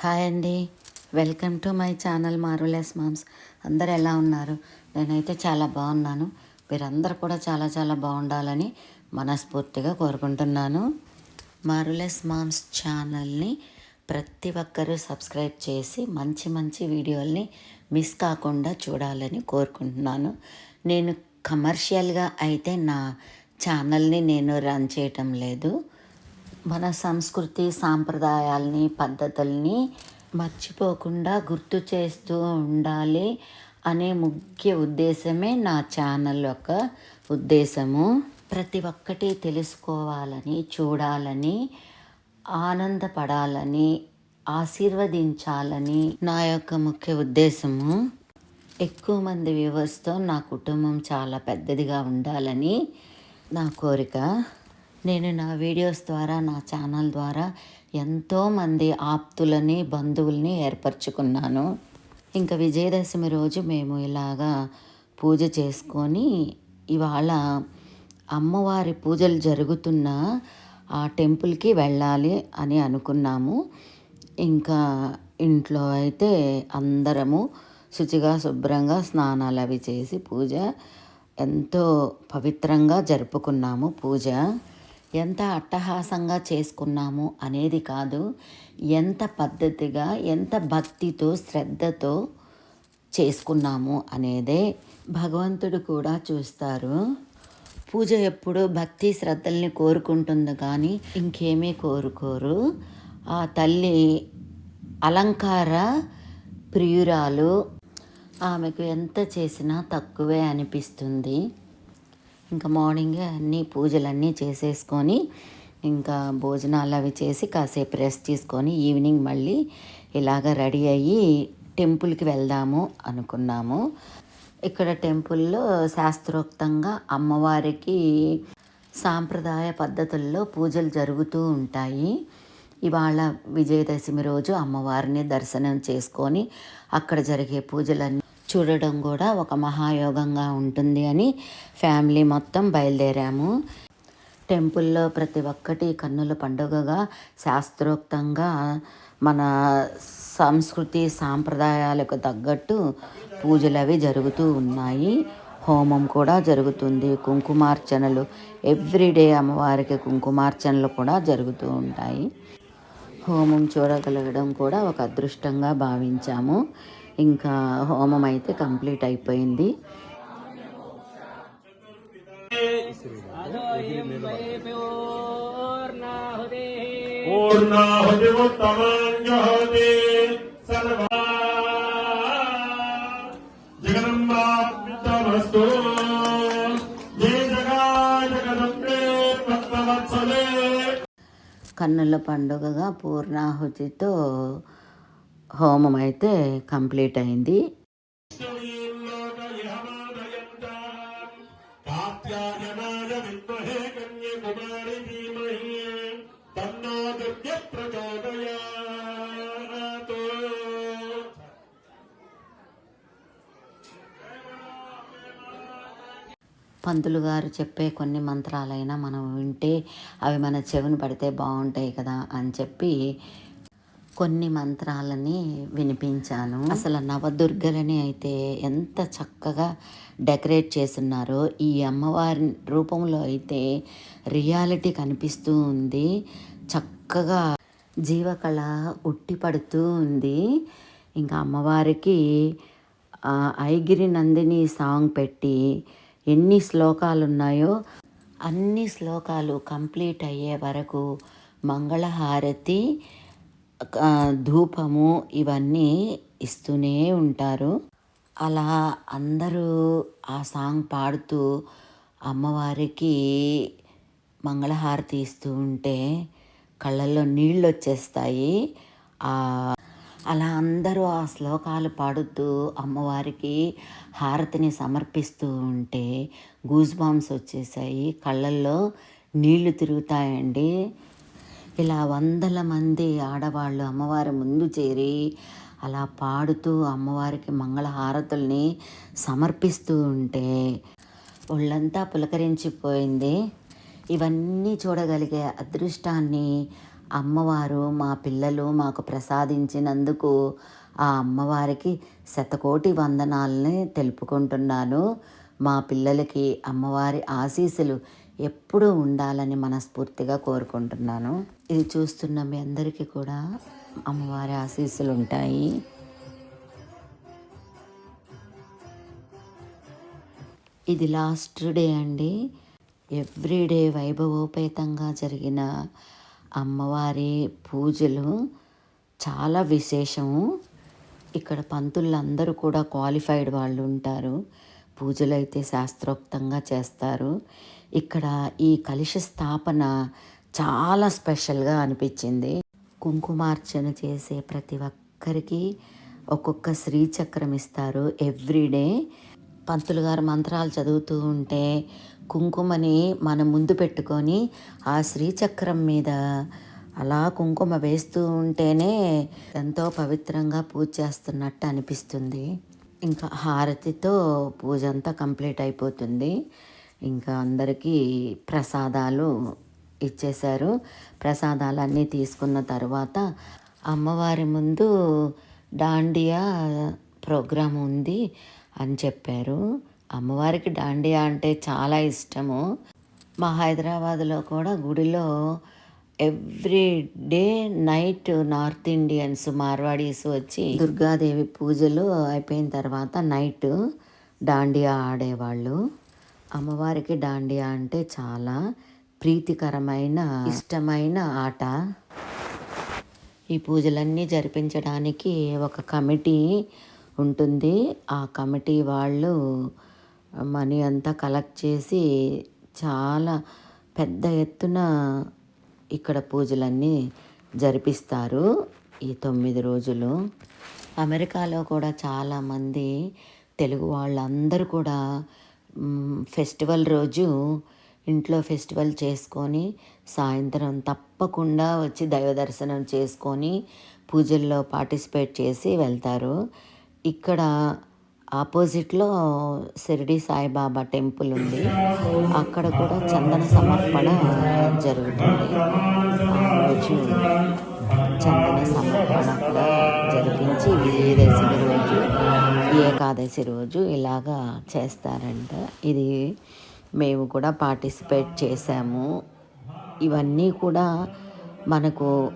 Hi అండి. Welcome to my channel మారులెస్ moms. అందరు ఎలా ఉన్నారు? నేనైతే చాలా బాగున్నాను. మీరందరూ కూడా చాలా చాలా బాగుండాలని మనస్ఫూర్తిగా కోరుకుంటున్నాను. మారులెస్ మామ్స్ ఛానల్ని ప్రతి ఒక్కరూ సబ్స్క్రైబ్ చేసి మంచి మంచి వీడియోల్ని మిస్ కాకుండా చూడాలని కోరుకుంటున్నాను. నేను కమర్షియల్గా అయితే నా ఛానల్ని నేను రన్ చేయటం లేదు. మన సంస్కృతి సాంప్రదాయాల్ని పద్ధతుల్ని మర్చిపోకుండా గుర్తు చేస్తూ ఉండాలి అనే ముఖ్య ఉద్దేశమే నా ఛానల్ యొక్క ఉద్దేశము. ప్రతి ఒక్కటి తెలుసుకోవాలని చూడాలని ఆనందపడాలని ఆశీర్వదించాలని నా యొక్క ముఖ్య ఉద్దేశము. ఎక్కువ మంది వ్యూవర్స్తో నా కుటుంబం చాలా పెద్దదిగా ఉండాలని నా కోరిక. నేను నా వీడియోస్ ద్వారా నా ఛానల్ ద్వారా ఎంతోమంది ఆప్తులని బంధువుల్ని ఏర్పరచుకున్నాను. ఇంకా విజయదశమి రోజు మేము ఇలాగా పూజ చేసుకొని ఇవాళ అమ్మవారి పూజలు జరుగుతున్న ఆ టెంపుల్కి వెళ్ళాలి అని అనుకున్నాము. ఇంకా ఇంట్లో అయితే అందరము శుచిగా శుభ్రంగా స్నానాలు అవి చేసి పూజ ఎంతో పవిత్రంగా జరుపుకున్నాము పూజ. ఎంత అట్టహాసంగా చేసుకున్నాము అనేది కాదు ఎంత పద్ధతిగా ఎంత భక్తితో శ్రద్ధతో చేసుకున్నాము అనేదే భగవంతుడు కూడా చూస్తారు. పూజ ఎప్పుడు భక్తి శ్రద్ధల్ని కోరుకుంటుంది కానీ ఇంకేమీ కోరుకోరు. ఆ తల్లి అలంకార ప్రియురాలు. ఆమెకు ఎంత చేసినా తక్కువే అనిపిస్తుంది. ఇంకా మార్నింగే అన్నీ పూజలన్నీ చేసేసుకొని ఇంకా భోజనాలు అవి చేసి కాసేపు రెస్ట్ తీసుకొని ఈవినింగ్ మళ్ళీ ఇలాగ రెడీ అయ్యి టెంపుల్కి వెళ్దాము అనుకున్నాము. ఇక్కడ టెంపుల్లో శాస్త్రోక్తంగా అమ్మవారికి సాంప్రదాయ పద్ధతుల్లో పూజలు జరుగుతూ ఉంటాయి. ఇవాళ విజయదశమి రోజు అమ్మవారిని దర్శనం చేసుకొని అక్కడ జరిగే పూజలన్నీ చూడడం కూడా ఒక మహాయోగంగా ఉంటుంది అని ఫ్యామిలీ మొత్తం బయలుదేరాము. టెంపుల్లో ప్రతి ఒక్కటి కన్నుల పండుగగా శాస్త్రోక్తంగా మన సంస్కృతి సాంప్రదాయాలకు తగ్గట్టు పూజలు అవి జరుగుతూ ఉన్నాయి. హోమం కూడా జరుగుతుంది. కుంకుమార్చనలు ఎవ్రీడే అమ్మవారికి కుంకుమార్చనలు కూడా జరుగుతూ ఉంటాయి. హోమం చూడగలగడం కూడా ఒక అదృష్టంగా భావించాము. ఇంకా హోమం అయితే కంప్లీట్ అయిపోయింది. కన్నుల పండుగగా పూర్ణాహుతితో హోమం అయితే కంప్లీట్ అయింది పంతులు గారు చెప్పే కొన్ని మంత్రాలైనా మనం వింటే అవి మన చెవిని పడితే బాగుంటాయి కదా అని చెప్పి కొన్ని మంత్రాలని వినిపించాను. అసలు నవదుర్గలని అయితే ఎంత చక్కగా డెకరేట్ చేస్తున్నారో ఈ అమ్మవారి రూపంలో అయితే రియాలిటీ కనిపిస్తూ ఉంది. చక్కగా జీవకళ ఉట్టిపడుతూ ఉంది. ఇంకా అమ్మవారికి ఐగిరి నందిని సాంగ్ పెట్టి ఎన్ని శ్లోకాలు ఉన్నాయో అన్ని శ్లోకాలు కంప్లీట్ అయ్యే వరకు మంగళహారతి ధూపము ఇవన్నీ ఇస్తూనే ఉంటారు. అలా అందరూ ఆ సాంగ్ పాడుతూ అమ్మవారికి మంగళహారతి ఇస్తూ ఉంటే కళ్ళల్లో నీళ్ళు వచ్చేస్తాయి అలా అందరూ ఆ శ్లోకాలు పాడుతూ అమ్మవారికి హారతిని సమర్పిస్తూ ఉంటే గూజ్ బాంబ్స్ వచ్చేసాయి. కళ్ళల్లో నీళ్ళు తిరుగుతాయండి. ఇలా వందల మంది ఆడవాళ్ళు అమ్మవారి ముందు చేరి అలా పాడుతూ అమ్మవారికి మంగళహారతుల్ని సమర్పిస్తూ ఉంటే ఒళ్ళంతా పులకరించిపోయింది. ఇవన్నీ చూడగలిగే అదృష్టాన్ని అమ్మవారు మా పిల్లలు మాకు ప్రసాదించినందుకు ఆ అమ్మవారికి శతకోటి వందనాలని తెలుపుకుంటున్నాను. మా పిల్లలకి అమ్మవారి ఆశీస్సులు ఎప్పుడూ ఉండాలని మనస్ఫూర్తిగా కోరుకుంటున్నాను. ఇది చూస్తున్న మీ అందరికీ కూడా అమ్మవారి ఆశీస్సులు ఉంటాయి ఇది లాస్ట్ డే అండి. ఎవ్రీడే వైభవోపేతంగా జరిగిన అమ్మవారి పూజలు చాలా విశేషము. ఇక్కడ పంతులందరూ కూడా క్వాలిఫైడ్ వాళ్ళు ఉంటారు పూజలు అయితే శాస్త్రోక్తంగా చేస్తారు. ఇక్కడ ఈ కలుష స్థాపన చాలా స్పెషల్గా అనిపించింది. కుంకుమార్చన చేసే ప్రతి ఒక్కరికి ఒక్కొక్క శ్రీచక్రం ఇస్తారు ఎవ్రీడే పంతులు గారు మంత్రాలు చదువుతూ ఉంటే కుంకుమని మన ముందు పెట్టుకొని ఆ శ్రీచక్రం మీద అలా కుంకుమ వేస్తూ ఉంటేనే ఎంతో పవిత్రంగా పూజ చేస్తున్నట్టు అనిపిస్తుంది. ఇంకా హారతితో పూజ అంతా కంప్లీట్ అయిపోతుంది. ఇంకా అందరికీ ప్రసాదాలు ఇచ్చేశారు. ప్రసాదాలు అన్నీ తీసుకున్న తర్వాత అమ్మవారి ముందు డాండియా ప్రోగ్రాం ఉంది అని చెప్పారు. అమ్మవారికి డాండియా అంటే చాలా ఇష్టము. మా హైదరాబాద్లో కూడా గుడిలో every day night North Indians Marwadis వచ్చి దుర్గాదేవి పూజలు అయిపోయిన తర్వాత నైట్ దాండియా ఆడేవాళ్ళు. అమ్మవారికి దాండియా అంటే చాలా ప్రీతికరమైన ఇష్టమైన ఆట. ఈ పూజలన్నీ జరిపించడానికి ఒక కమిటీ ఉంటుంది. ఆ కమిటీ వాళ్ళు మనీ అంతా కలెక్ట్ చేసి చాలా పెద్ద ఎత్తున ఇక్కడ పూజలన్నీ జరిపిస్తారు ఈ తొమ్మిది రోజులు. అమెరికాలో కూడా చాలామంది తెలుగు వాళ్ళందరూ కూడా ఫెస్టివల్ రోజు ఇంట్లో ఫెస్టివల్ చేసుకొని సాయంత్రం తప్పకుండా వచ్చి దైవ దర్శనం చేసుకొని పూజల్లో పార్టిసిపేట్ చేసి వెళ్తారు. ఇక్కడ ఆపోజిట్లో షిరిడి సాయిబాబా టెంపుల్ ఉంది. అక్కడ కూడా చందన సమర్పణ జరుగుతుంది. ఆ రోజు చందన సమర్పణ కూడా జరిపించి విజయదశమి రోజు ఏకాదశి రోజు ఇలాగా చేస్తారంట. ఇది మేము కూడా పార్టిసిపేట్ చేసాము ఇవన్నీ కూడా మనకు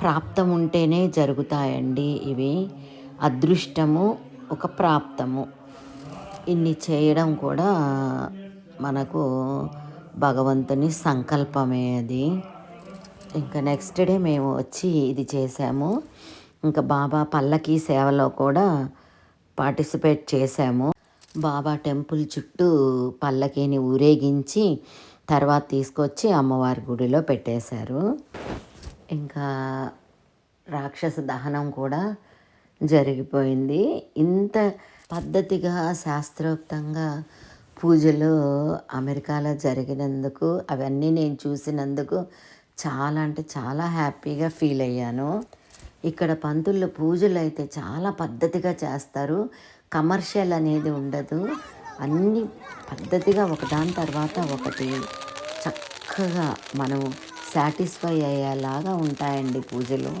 ప్రాప్తం ఉంటేనే జరుగుతాయండి ఇవి. అదృష్టము ఒక ప్రాప్తము. ఇన్ని చేయడం కూడా మనకు భగవంతుని సంకల్పమే అది. ఇంకా నెక్స్ట్ డే మేము వచ్చి ఇది చేసాము. ఇంకా బాబా పల్లకి సేవలో కూడా పార్టిసిపేట్ చేసాము. బాబా టెంపుల్ చుట్టూ పల్లకీని ఊరేగించి తర్వాత తీసుకొచ్చి అమ్మవారి గుడిలో పెట్టేశారు. ఇంకా రాక్షస దహనం కూడా జరిగిపోయింది. ఇంత పద్ధతిగా శాస్త్రోక్తంగా పూజలు అమెరికాలో జరిగినందుకు అవన్నీ నేను చూసినందుకు చాలా అంటే చాలా హ్యాపీగా ఫీల్ అయ్యాను. ఇక్కడ పంతుల్లో పూజలు అయితే చాలా పద్ధతిగా చేస్తారు. కమర్షియల్ అనేది ఉండదు. అన్ని పద్ధతిగా ఒకదాని తర్వాత ఒకటి చక్కగా మనం సాటిస్ఫై అయ్యేలాగా ఉంటాయండి పూజలు.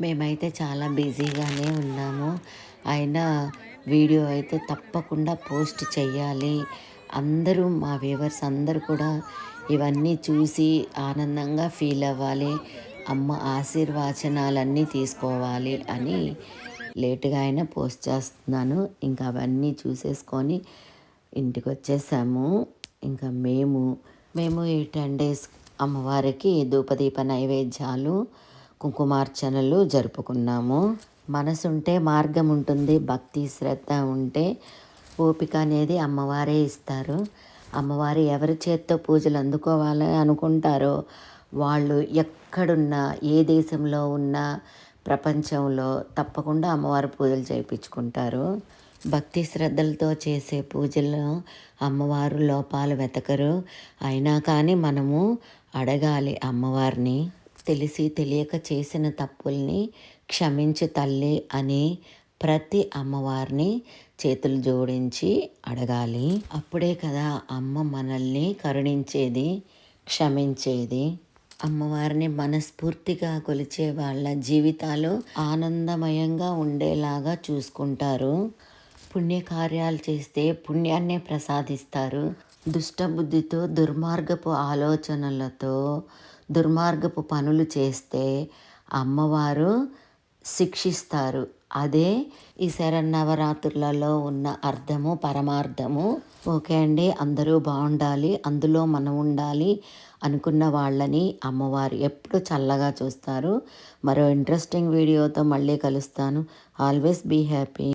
మేమైతే చాలా బిజీగానే ఉన్నాము. అయినా వీడియో అయితే తప్పకుండా పోస్ట్ చెయ్యాలి. అందరూ మా వ్యూవర్స్ అందరూ కూడా ఇవన్నీ చూసి ఆనందంగా ఫీల్ అవ్వాలి. అమ్మ ఆశీర్వాచనాలన్నీ తీసుకోవాలి అని లేటుగా అయినా పోస్ట్ చేస్తున్నాను. ఇంకా అవన్నీ చూసేసుకొని ఇంటికి వచ్చేసాము ఇంకా మేము మేము ఈ టెన్ డేస్ అమ్మవారికి ధూపదీప నైవేద్యాలు కుంకుమార్చనలు జరుపుకున్నాము. మనసుంటే మార్గం ఉంటుంది భక్తి శ్రద్ధ ఉంటే ఓపిక అనేది అమ్మవారే ఇస్తారు. అమ్మవారు ఎవరి చేత్తో పూజలు అందుకోవాలని అనుకుంటారో వాళ్ళు ఎక్కడున్నా ఏ దేశంలో ఉన్నా ప్రపంచంలో తప్పకుండా అమ్మవారి పూజలు చేయించుకుంటారు. భక్తి శ్రద్ధలతో చేసే పూజల్లో అమ్మవారు లోపాలు వెతకరు. అయినా కానీ మనము అడగాలి అమ్మవారిని. తెలిసి తెలియక చేసిన తప్పుల్ని క్షమించు తల్లి అని ప్రతి అమ్మవారిని చేతులు జోడించి అడగాలి. అప్పుడే కదా అమ్మ మనల్ని కరుణించేది క్షమించేది. అమ్మవారిని మనస్ఫూర్తిగా కొలిచే వాళ్ళ జీవితాలు ఆనందమయంగా ఉండేలాగా చూసుకుంటారు. పుణ్యకార్యాలు చేస్తే పుణ్యాన్నే ప్రసాదిస్తారు. దుష్టబుద్ధితో దుర్మార్గపు ఆలోచనలతో దుర్మార్గపు పనులు చేస్తే అమ్మవారు శిక్షిస్తారు. అదే ఈ శరన్నవరాత్రులలో ఉన్న అర్థము పరమార్థము. ఓకే అండి అందరూ బాగుండాలి అందులో మనం ఉండాలి అనుకున్న వాళ్ళని అమ్మవారు ఎప్పుడు చల్లగా చూస్తారు. మరో ఇంట్రెస్టింగ్ వీడియోతో మళ్ళీ కలుస్తాను. Always be happy